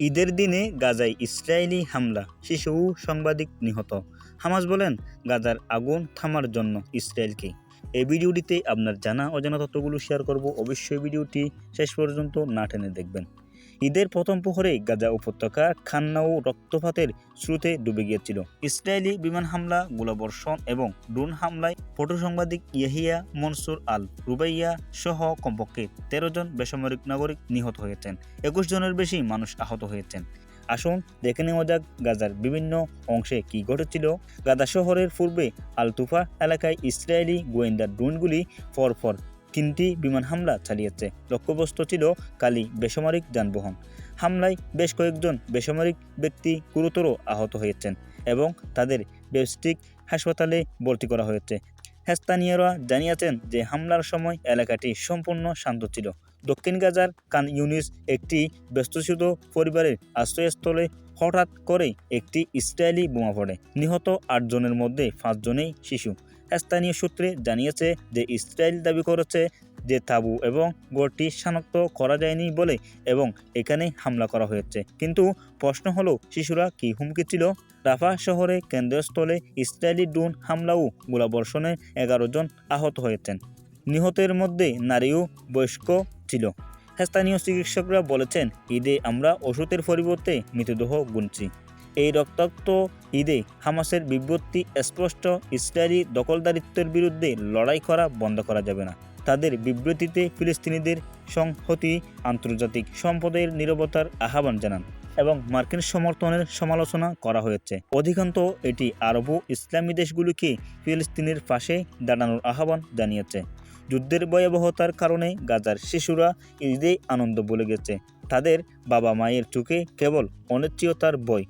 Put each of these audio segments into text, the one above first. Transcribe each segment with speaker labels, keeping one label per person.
Speaker 1: ঈদের দিনে গাজায় ইসরায়েলি হামলা, শিশু সাংবাদিক নিহত। হামাস বলেন, গাজার আগুন থামার জন্য ইসরায়েলকে। এই ভিডিওটিতে আপনার জানা অজানা তথ্যগুলো শেয়ার করব। অবশ্যই ভিডিওটি শেষ পর্যন্ত না টেনে দেখবেন। ঈদের প্রথম প্রহরে গাজা উপত্যকা খান্না ও রক্তপাতের স্রোতে ডুবে গিয়েছিল। ইসরায়েলি বিমান হামলা, গোলাবর্ষণ এবং ড্রোন হামলায় ফটো সাংবাদিক ইয়াহিয়া মনসুর আল রুবাইয়া সহ কমপক্ষে তেরো জন বেসামরিক নাগরিক নিহত হয়েছেন, একুশ জনের বেশি মানুষ আহত হয়েছেন। আসুন দেখে নেওয়া যাক গাজার বিভিন্ন অংশে কি ঘটেছিল। গাজা শহরের পূর্বে আলতুফা এলাকায় ইসরায়েলি গোয়েন্দা ড্রোনগুলি পরপর তিনটি বিমান হামলা চালিয়েছে। লক্ষ্যবস্তু ছিল কালি বেসামরিক যানবাহন। হামলায় বেশ কয়েকজন বেসামরিক ব্যক্তি গুরুতর আহত হয়েছেন এবং তাদের ব্যবস্টিক হাসপাতালে ভর্তি করা হয়েছে। স্থানীয়রা জানিয়েছেন যে হামলার সময় এলাকাটি সম্পূর্ণ শান্ত ছিল। দক্ষিণ গাজার কান ইউনিস একটি ব্যস্তচ্যুত পরিবারের আশ্রয়স্থলে হঠাৎ করে একটি ইসরায়েলি বোমা পড়ে। নিহত আটজনের মধ্যে পাঁচজনেই শিশু। স্থানীয় সূত্রে জানিয়েছে যে ইসরায়েল দাবি করেছে যে তাবু এবং গড়টি শনাক্ত করা যায়নি বলে এবং এখানে হামলা করা হয়েছে। কিন্তু প্রশ্ন হলো, শিশুরা কি হুমকি ছিল? রাফা শহরে কেন্দ্রস্থলে ইসরায়েলি ড্রোন হামলা ও গোলাবর্ষণে এগারো জন আহত হয়েছেন। নিহতের মধ্যে নারীও বয়স্ক ছিল। স্থানীয় চিকিৎসকরা বলেছেন, ঈদে আমরা ওষুধের পরিবর্তে মৃতদেহ গুনছি। এই রক্তাক্ত ঈদে হামাসের বিবৃতি স্পষ্ট। ইসরায়েলি দখলদারিত্বের বিরুদ্ধে লড়াই করা বন্ধ করা যাবে না। তাদের বিবৃতিতে ফিলিস্তিনিদের সংহতি, আন্তর্জাতিক সম্পদের নিরবতার আহ্বান জানান এবং মার্কিন সমর্থনের সমালোচনা করা হয়েছে। অধিকাংশ এটি আরব ইসলামী দেশগুলিকে ফিলিস্তিনের পাশে দাঁড়ানোর আহ্বান জানিয়েছে। যুদ্ধের ভয়াবহতার কারণে গাজার শিশুরা ঈদে আনন্দ বলে গেছে। তাদের বাবা মায়ের চোখে কেবল অনিশ্চয়তার বই।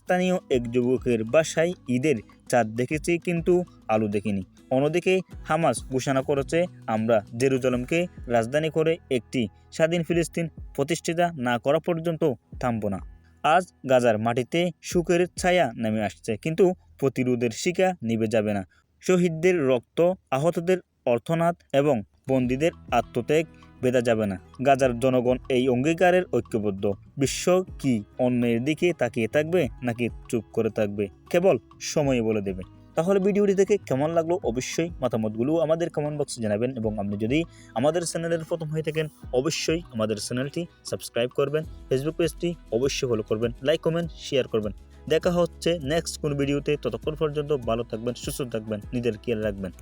Speaker 1: স্থানীয় এক যুবকের বাসায় ঈদের চাঁদ দেখেছি কিন্তু আলো দেখিনি। অন্যদিকে হামাস ঘোষণা করেছে, আমরা জেরুজালেমকে রাজধানী করে একটি স্বাধীন ফিলিস্তিন প্রতিষ্ঠিতা না করা পর্যন্ত থামব না। আজ গাজার মাটিতে সুখের ছায়া নেমে আসছে, কিন্তু প্রতিরোধের শিকা নিভে যাবে না। শহীদদের রক্ত, আহতদের অর্থনাথ এবং বন্দীদের আত্মত্যাগ বেদা যাবে না। গাজার জনগণ এই অঙ্গীকারের ঐক্যবদ্ধ। বিশ্ব কি অন্যের দিকে তাকিয়ে থাকবে নাকি চুপ করে থাকবে? কেবল সময় বলে দেবে। তাহলে ভিডিওটি দেখে কেমন লাগল? অবশ্যই মতামতগুলো আমাদের কমেন্ট বক্সে জানাবেন এবং আপনি যদি আমাদের চ্যানেলের প্রথম হয়ে থাকেন, অবশ্যই আমাদের চ্যানেলটি সাবস্ক্রাইব করবেন ফেসবুক পেজটি অবশ্যই ফলো করবেন লাইক কমেন্ট শেয়ার করবেন। দেখা হচ্ছে নেক্সট কোন ভিডিওতে। ততক্ষণ পর্যন্ত ভালো থাকবেন, সুস্থ থাকবেন, নিজের খেয়াল রাখবেন।